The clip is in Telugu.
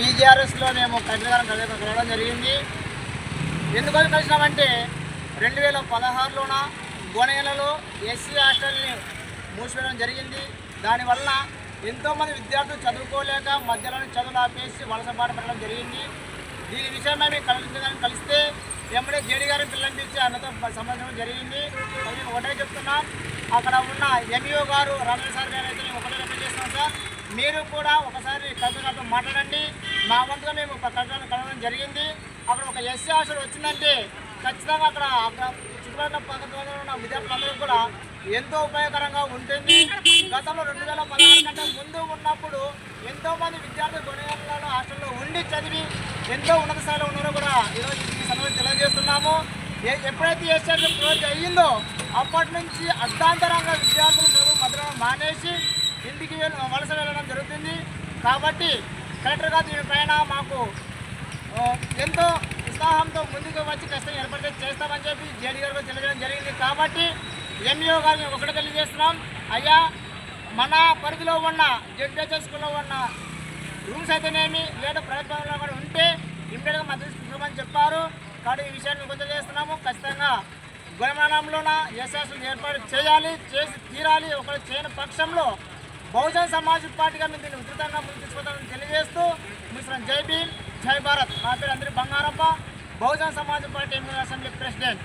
బీజీఆర్ఎస్లో మేము కలెక్టర్ కలవడం జరిగింది. ఎందుకోసం కలిసినామంటే రెండు వేల పదహారులోన గోనెలలో ఎస్సీ హాస్టల్ని మూసివేయడం జరిగింది. దానివల్ల ఎంతోమంది విద్యార్థులు చదువుకోలేక మధ్యలోనే చదువులు ఆపేసి వలస బాట పడడం జరిగింది. దీని విషయమై మేము కలిసి కలిస్తే ఎమ్మడే జేడి గారి పిల్లనిపించి అన్నతో సంబంధించడం జరిగింది. అది ఒకటే చెప్తున్నాం అక్కడ ఉన్న ఎంఈఓ గారు రమేష్ సార్ గారు అయితే మేము ఒకటే రిక్వెస్ట్ చేస్తున్నాం సార్. మీరు కూడా ఒకసారి కలిసి మాట్లాడండి. మా వంతుగా మేము ఒక గారిని కలవడం జరిగింది. అక్కడ ఒక ఎస్సీ హాస్టల్ వచ్చిందంటే ఖచ్చితంగా అక్కడ అక్కడ చుట్టుపక్కల పక్కన ఉన్న విద్యార్థులందరూ కూడా ఎంతో ఉపయోగకరంగా ఉంటుంది. గతంలో రెండు వేల పదహారు కంటే ముందు ఉన్నప్పుడు ఎంతో మంది విద్యార్థులు కొనేళ్ళలో హాస్టల్లో ఉండి చదివి ఎంతో ఉన్నత స్థాయిలో ఉన్నారో కూడా ఈరోజు ఈ సమయం తెలియజేస్తున్నాము. ఏ- ఎప్పుడైతే ఎస్ఆర్ క్లోజ్ అయ్యిందో అప్పటి నుంచి అర్థాంతరంగా విద్యార్థులు చదువు మధ్యలో మానేసి ఇంటికి వెళ్ళ వలస వెళ్ళడం జరుగుతుంది. కాబట్టి కలెక్టర్ గారు దీనిపైన మాకు ఎంతో ఉత్సాహంతో ముందుకు వచ్చి కష్టం ఏర్పడితే చేస్తామని చెప్పి జేడీ గారు తెలియజేయడం జరిగింది. కాబట్టి ఎంఈఓ గారిని ఒకటి తెలియజేస్తున్నాం. అయ్యా మన పరిధిలో ఉన్న జడ్పిహెచ్ఎస్ స్కూల్లో ఉన్న రూమ్స్ అయితేనేమి లేదా ప్రైవేట్ కూడా ఉంటే ఇమ్మీడియట్గా మా దృష్టి చెప్పారు. కాబట్టి ఈ విషయాన్ని గుర్తు చేస్తున్నాము ఖచ్చితంగా గుణమానంలోన ఎస్ఎస్లు ఏర్పాటు చేయాలి చేసి తీరాలి. ఒకటి చేయని పక్షంలో బహుజన్ సమాజ్ పార్టీగా మేము దీన్ని ఉధృతంగా ముందు తీసుకుంటామని తెలియజేస్తూ మిశ్రం జై భీమ్ జై భారత్. నా పేరు అందరి Bangarappa. Bahujan Samaj party MLA assembly president.